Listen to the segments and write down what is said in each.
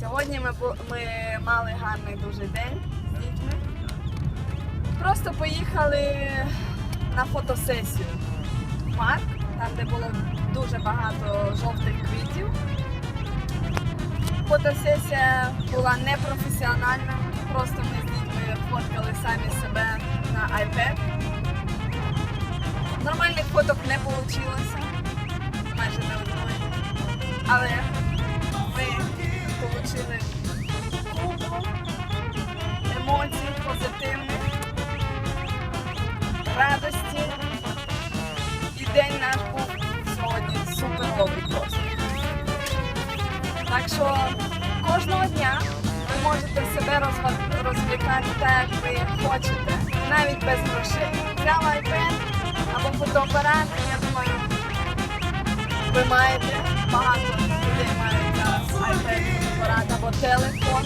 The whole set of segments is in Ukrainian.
Сьогодні ми, ми мали гарний дуже день з дітьми. Просто поїхали на фотосесію в парк, там де було дуже багато жовтих квітів. Фотосесія була непрофесіональна, просто ми з дітьми фоткали самі себе на iPad. Нормальних фоток не вийшло, майже не одної. Але добрий просто. Так що кожного дня ви можете себе розвлікати так, як ви хочете, навіть без грошей. Взяла iPad або фотоапарат, я думаю, ви маєте багато людей мають зараз iPad, фотоапарат або телефон,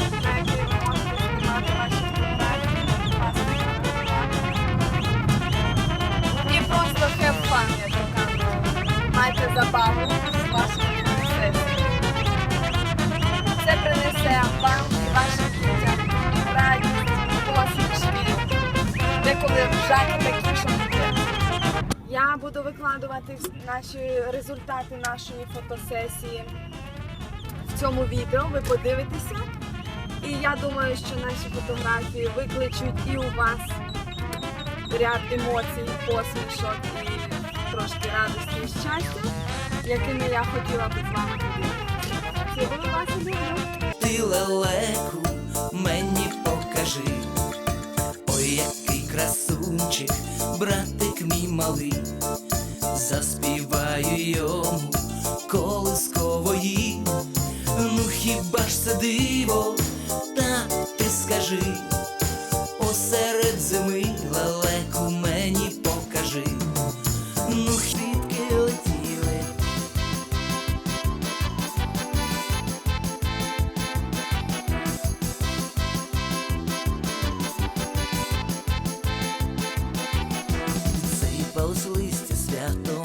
ржаки такі, є. Я буду викладувати наші результати нашої фотосесії в цьому відео. Ви подивитеся. І я думаю, що наші фотографії викличуть і у вас ряд емоцій, посмішок і трошки радості і щастя, якими я хотіла би з вами поділитися. Вас і красунчик, братик мій малий, заспіваю йому колискової. Ну хіба ж це диво, та ти скажи, Сипалось листя свято